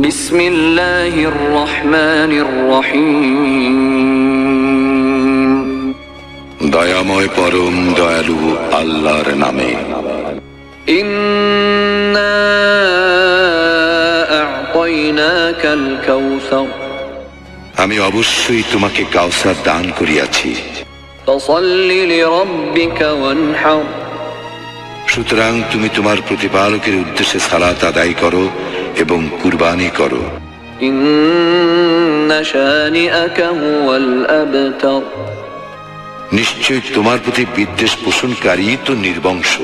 بسم الله الرحمن الرحيم দয়াময় পরম দয়ালু আল্লাহর নামে إنا أعطيناك الكوثر আমি অবশ্যই তোমাকে কাউসার দান করিয়াছি فصل لربك وانحر সুতরাং তুমি তোমার প্রতিপালকের উদ্দেশ্যে সালাত আদায় করো এবং কুরবানি করো। নিশ্চয় তোমার প্রতি বিদ্বেষ পোষণকারী তো নির্বংশ।